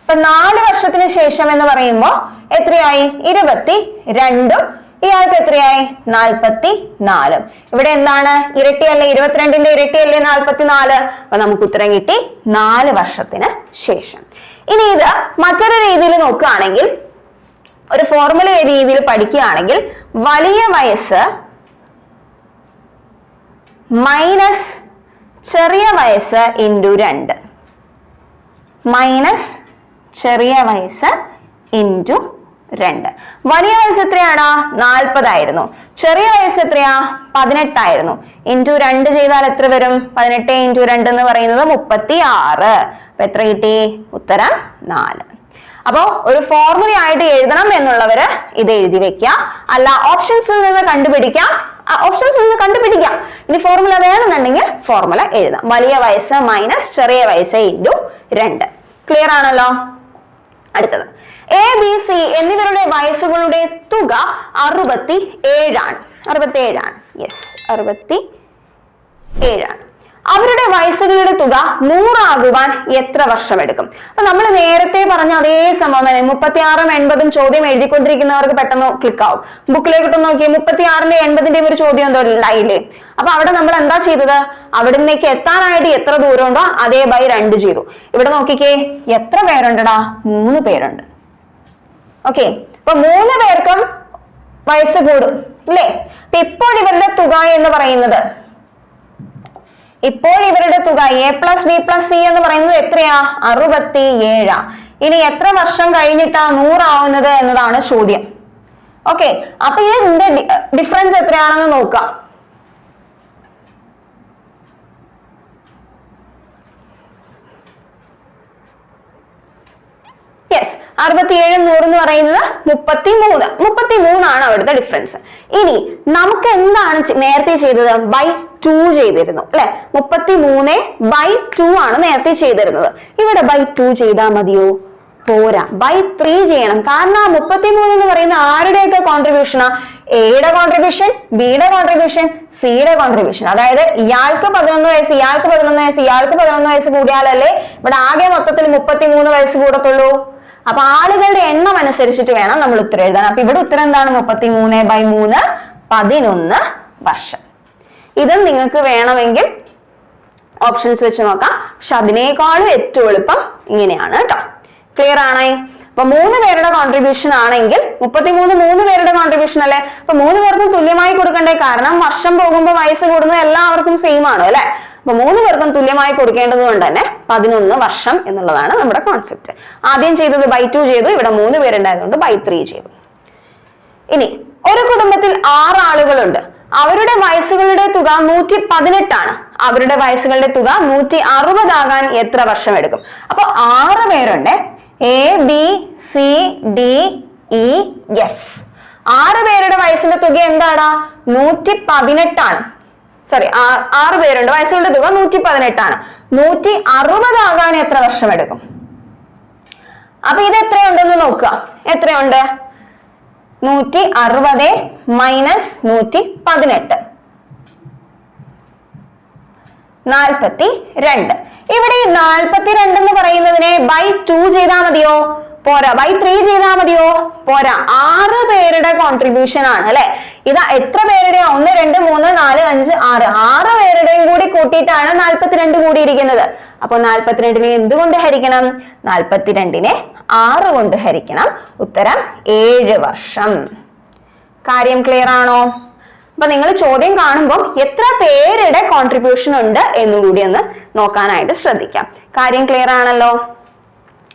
ഇപ്പൊ നാല് വർഷത്തിന് ശേഷം എന്ന് പറയുമ്പോ എത്രയായി? ഇരുപത്തി രണ്ടും ഇയാൾക്ക് എത്രയായി? നാൽപ്പത്തി നാലും ഇവിടെ എന്താണ്? ഇരട്ടിയല്ലേ ഇരുപത്തിരണ്ടിന്റെ ഇരട്ടിയല്ലേ നാൽപ്പത്തി നാല് അപ്പൊ നമുക്ക് ഉത്തരം കിട്ടി നാല് വർഷത്തിന് ശേഷം. ഇനി ഇത് മറ്റൊരു രീതിയിൽ നോക്കുകയാണെങ്കിൽ ഒരു ഫോർമുല രീതിയിൽ പഠിക്കുകയാണെങ്കിൽ വലിയ വയസ്സ് മൈനസ് ചെറിയ വയസ്സ് ഇന്റു രണ്ട്. മൈനസ് ചെറിയ വയസ്സ് ഇന്റു രണ്ട്. വലിയ വയസ്സ് എത്രയാടാ നാൽപ്പതായിരുന്നു ചെറിയ വയസ്സ് എത്രയാ? പതിനെട്ടായിരുന്നു ഇന്റു രണ്ട് ചെയ്താൽ എത്ര വരും? പതിനെട്ട് ഇന്റു രണ്ട് എന്ന് പറയുന്നത് മുപ്പത്തി ആറ് അപ്പൊ എത്ര കിട്ടി? ഉത്തരം നാല്. അപ്പോ ഒരു ഫോർമുല ആയിട്ട് എഴുതണം എന്നുള്ളവര് ഇത് എഴുതി വെക്കുക. അല്ല ഓപ്ഷൻസിൽ നിന്ന് കണ്ടുപിടിക്കാം. ഓപ്ഷൻസിൽ ഒന്ന് കണ്ടുപിടിക്കാം. ഇനി ഫോർമുല വേണമെന്നുണ്ടെങ്കിൽ ഫോർമുല എഴുതാം. വലിയ വയസ്സ് മൈനസ് ചെറിയ വയസ്സ് ഇന്റു രണ്ട്. ക്ലിയർ ആണല്ലോ? അടുത്തത്. എ ബി സി എന്നിവരുടെ വയസ്സുകളുടെ തുക അറുപത്തി ഏഴാണ് അറുപത്തി ഏഴാണ് യെസ് അറുപത്തി ഏഴാണ് അവരുടെ വയസ്സുകളുടെ തുക നൂറാകുവാൻ എത്ര വർഷമെടുക്കും? അപ്പൊ നമ്മൾ നേരത്തെ പറഞ്ഞ അതേ സംഭവം തന്നെ മുപ്പത്തി ആറും എൺപതും ചോദ്യം എഴുതിക്കൊണ്ടിരിക്കുന്നവർക്ക് പെട്ടെന്ന് ക്ലിക്ക് ആവും. ബുക്കിലേക്ക് നോക്കി മുപ്പത്തി ആറിന്റെ എൺപതിന്റെയും ഒരു ചോദ്യം എന്തോ ഉണ്ടായില്ലേ? അപ്പൊ അവിടെ നമ്മൾ എന്താ ചെയ്തത്? അവിടുന്നേക്ക് എത്താനായിട്ട് എത്ര ദൂരം ഉണ്ടോ അതേ ബൈ രണ്ട് ചെയ്തു. ഇവിടെ നോക്കിക്കേ എത്ര പേരുണ്ടടാ? മൂന്ന് പേരുണ്ട്. ഓക്കെ അപ്പൊ മൂന്ന് പേർക്കും വയസ്സ് കൂടും അല്ലേ? അപ്പൊ ഇപ്പോൾ ഇവരുടെ തുക എന്ന് പറയുന്നത് ഇപ്പോൾ ഇവരുടെ തുക A plus B plus C എന്ന് പറയുന്നത് എത്രയാ? അറുപത്തി ഏഴാ ഇനി എത്ര വർഷം കഴിഞ്ഞിട്ടാ നൂറാവുന്നത് എന്നതാണ് ചോദ്യം. ഓക്കെ അപ്പൊ ഇതിന്റെ ഡിഫറൻസ് എത്രയാണെന്ന് നോക്കാം യെസ് അറുപത്തിയേഴും നൂറ് എന്ന് പറയുന്നത് മുപ്പത്തി മൂന്ന് മുപ്പത്തി മൂന്നാണ് അവിടുത്തെ ഡിഫറൻസ് ഇനി നമുക്ക് എന്താണ് നേരത്തെ ചെയ്തത്? ബൈ ടു ചെയ്തിരുന്നു അല്ലെ? മുപ്പത്തി മൂന്ന് ബൈ ടു ആണ് നേരത്തെ ചെയ്തിരുന്നത്. ഇവിടെ ബൈ ടു ചെയ്താൽ മതിയോ? പോരാ. ബൈ ത്രീ ചെയ്യണം. കാരണം ആ മുപ്പത്തി മൂന്ന് എന്ന് പറയുന്ന ആരുടെയൊക്കെ കോൺട്രിബ്യൂഷനാ എയുടെ കോൺട്രിബ്യൂഷൻ ബിയുടെ കോൺട്രിബ്യൂഷൻ സിയുടെ കോൺട്രിബ്യൂഷൻ അതായത് ഇയാൾക്ക് പതിനൊന്ന് വയസ്സ് ഇയാൾക്ക് പതിനൊന്ന് വയസ്സ് ഇയാൾക്ക് പതിനൊന്ന് വയസ്സ് കൂടിയാലല്ലേ ഇവിടെ ആകെ മൊത്തത്തിൽ മുപ്പത്തി മൂന്ന് വയസ്സ് കൂടത്തുള്ളൂ. അപ്പൊ ആളുകളുടെ എണ്ണം അനുസരിച്ചിട്ട് വേണം നമ്മൾ ഉത്തരം എഴുതാൻ. അപ്പൊ ഇവിടെ ഉത്തരം എന്താണ്? മുപ്പത്തി മൂന്ന് ബൈ മൂന്ന് പതിനൊന്ന് വർഷം. ഇതും നിങ്ങൾക്ക് വേണമെങ്കിൽ ഓപ്ഷൻസ് വെച്ച് നോക്കാം. പക്ഷെ അതിനേക്കാളും ഏറ്റവും എളുപ്പം ഇങ്ങനെയാണ് കേട്ടോ. ക്ലിയർ ആണേ? അപ്പൊ മൂന്ന് പേരുടെ കോൺട്രിബ്യൂഷൻ ആണെങ്കിൽ മുപ്പത്തിമൂന്ന് മൂന്ന് പേരുടെ കോൺട്രിബ്യൂഷൻ അല്ലേ? അപ്പൊ മൂന്ന് പേർക്കും തുല്യമായി കൊടുക്കണ്ടേ? കാരണം വർഷം പോകുമ്പോൾ വയസ്സ് കൂടുന്നത് എല്ലാവർക്കും സെയിം ആണ് അല്ലെ? അപ്പൊ മൂന്ന് പേർക്കും തുല്യമായി കൊടുക്കേണ്ടത് കൊണ്ട് തന്നെ പതിനൊന്ന് വർഷം എന്നുള്ളതാണ് നമ്മുടെ കോൺസെപ്റ്റ് ആദ്യം ചെയ്തത് ബൈ ടു ചെയ്തു ഇവിടെ മൂന്ന് പേരുണ്ടായതുകൊണ്ട് ബൈ ത്രീ ചെയ്തു. ഇനി ഒരു കുടുംബത്തിൽ ആറ് ആളുകളുണ്ട്. അവരുടെ വയസ്സുകളുടെ തുക നൂറ്റി പതിനെട്ടാണ് അവരുടെ വയസ്സുകളുടെ തുക നൂറ്റി അറുപതാകാൻ എത്ര വർഷം എടുക്കും അപ്പൊ ആറ് പേരുണ്ട് A B C D E F ആറ് പേരുടെ വയസ്സിന്റെ തുക എന്താണ് നൂറ്റി പതിനെട്ടാണ് സോറി ആറ് പേരുടെ വയസ്സുകളുടെ തുക നൂറ്റി പതിനെട്ടാണ് നൂറ്റി അറുപതാകാൻ എത്ര വർഷം എടുക്കും? അപ്പൊ ഇത് എത്രയുണ്ടെന്ന് നോക്കുക. എത്രയുണ്ട്? നൂറ്റി അറുപത് മൈനസ് നൂറ്റി പതിനെട്ട് നാൽപ്പത്തി രണ്ട് ഇവിടെ നാൽപ്പത്തി രണ്ട് എന്ന് പറയുന്നതിനെ ബൈ ടു ചെയ്താൽ മതിയോ? പോരാ ബൈ ത്രീ ചെയ്താൽ മതിയോ? പോരാ ആറ് പേരുടെ കോൺട്രിബ്യൂഷൻ ആണ് അല്ലെ? ഇത് എത്ര പേരുടെ? ഒന്ന് രണ്ട് മൂന്ന് നാല് അഞ്ച് ആറ്. ആറ് പേരുടെയും കൂടി കൂട്ടിയിട്ടാണ് നാൽപ്പത്തിരണ്ട് കൂടിയിരിക്കുന്നത്. അപ്പൊ നാൽപ്പത്തിരണ്ടിനെ എന്തുകൊണ്ട് ഹരിക്കണം? നാൽപ്പത്തിരണ്ടിനെ ആറ് കൊണ്ട് ഹരിക്കണം. ഉത്തരം ഏഴ് വർഷം. കാര്യം ക്ലിയർ ആണോ? അപ്പൊ നിങ്ങൾ ചോദ്യം കാണുമ്പോൾ എത്ര പേരുടെ കോൺട്രിബ്യൂഷൻ ഉണ്ട് എന്നും കൂടി ഒന്ന് നോക്കാനായിട്ട് ശ്രദ്ധിക്കാം. കാര്യം ക്ലിയർ ആണല്ലോ?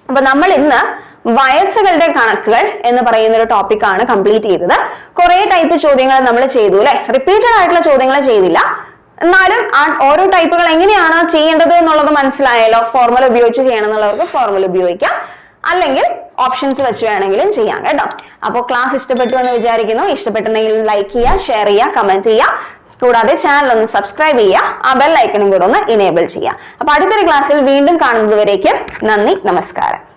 അപ്പൊ നമ്മൾ ഇന്ന് വയസ്സുകളുടെ കണക്കുകൾ എന്ന് പറയുന്ന ഒരു ടോപ്പിക്കാണ് കംപ്ലീറ്റ് ചെയ്തത്. കുറെ ടൈപ്പ് ചോദ്യങ്ങൾ നമ്മൾ ചെയ്തു അല്ലെ? റിപ്പീറ്റഡ് ആയിട്ടുള്ള ചോദ്യങ്ങൾ ചെയ്തില്ല. എന്നാലും ഓരോ ടൈപ്പുകൾ എങ്ങനെയാണ് ചെയ്യേണ്ടത് എന്നുള്ളത് മനസ്സിലായല്ലോ. ഫോർമുല ഉപയോഗിച്ച് ചെയ്യണം എന്നുള്ളവർക്ക് ഫോർമുല ഉപയോഗിക്കാം. അല്ലെങ്കിൽ ഓപ്ഷൻസ് വെച്ച് വേണമെങ്കിലും ചെയ്യാം കേട്ടോ. അപ്പോൾ ക്ലാസ് ഇഷ്ടപ്പെട്ടു എന്ന് വിചാരിക്കുന്നു. ഇഷ്ടപ്പെട്ടുണ്ടെങ്കിൽ ലൈക്ക് ചെയ്യുക ഷെയർ ചെയ്യുക കമന്റ് ചെയ്യുക. കൂടാതെ ചാനൽ ഒന്ന് സബ്സ്ക്രൈബ് ചെയ്യുക. ആ ബെൽ ഐക്കണും കൂടെ ഒന്ന് ഇനേബിൾ ചെയ്യുക. അപ്പൊ അടുത്തൊരു ക്ലാസ്സിൽ വീണ്ടും കാണുന്നതുവരേക്കും നന്ദി നമസ്കാരം.